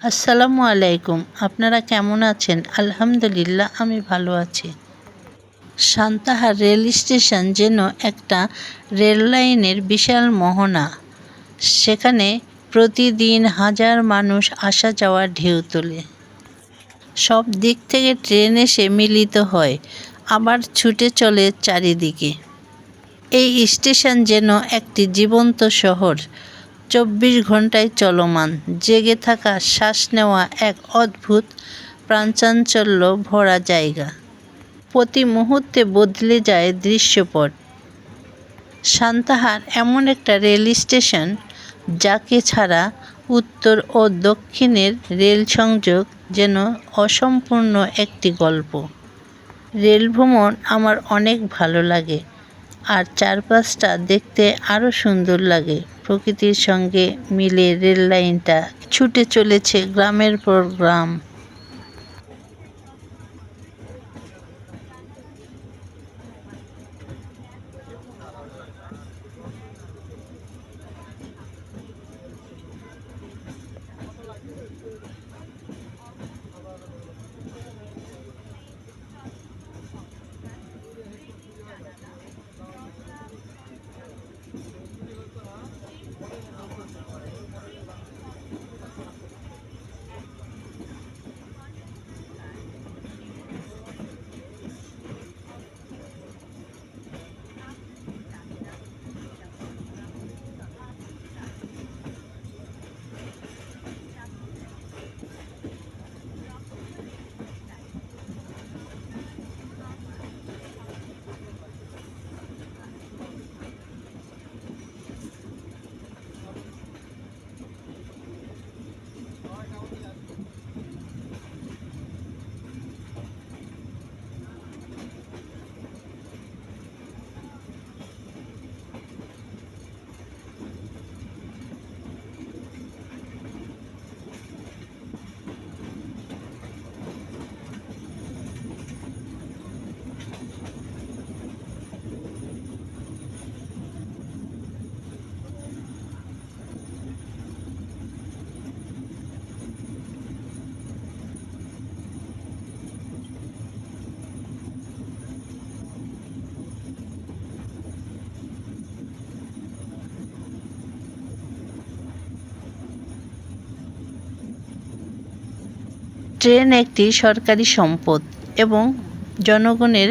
আসসালামু আলাইকুম। আপনারা কেমন আছেন? আলহামদুলিল্লাহ, আমি ভালো আছি। সান্তাহার রেল স্টেশন যেন একটা রেল লাইনের বিশাল মোহনা। সেখানে প্রতিদিন হাজার মানুষ আসা যাওয়া ঢেউ তোলে। সব দিক থেকে ট্রেন এসে মিলিত হয়, আবার ছুটে চলে চারিদিকে। এই স্টেশন যেন একটি জীবন্ত শহর। চব্বিশ ঘন্টায় চলমান। জেগে থাকা শ্বাস নেওয়া এক অদ্ভুত প্রাণচাঞ্চল্য ভরা জায়গা। প্রতি মুহূর্তে বদলে যায় দৃশ্যপট। সান্তাহার এমন একটা রেল স্টেশন, যাকে ছাড়া উত্তর ও দক্ষিণের রেল সংযোগ যেন অসম্পূর্ণ একটি গল্প। রেল ভ্রমণ আমার অনেক ভালো লাগে। আর চারপাশটা দেখতে আরও সুন্দর লাগে। প্রকৃতির সঙ্গে মিলে রেল লাইনটা ছুটে চলেছে গ্রামের পর গ্রাম। ট্রেন একটি সরকারি সম্পদ এবং জনগণের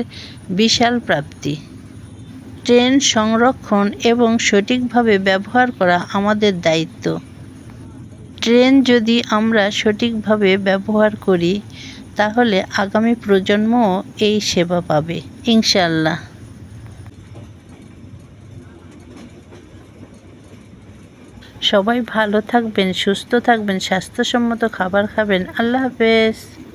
বিশাল প্রাপ্তি। ট্রেন সংরক্ষণ এবং সঠিকভাবে ব্যবহার করা আমাদের দায়িত্ব। ট্রেন যদি আমরা সঠিকভাবে ব্যবহার করি, তাহলে আগামী প্রজন্মও এই সেবা পাবে ইনশাল্লাহ সবাই ভালো থাকবেন সুস্থ থাকবেন স্বাস্থ্যসম্মত খাবার খাবেন। আল্লাহ হাফেজ।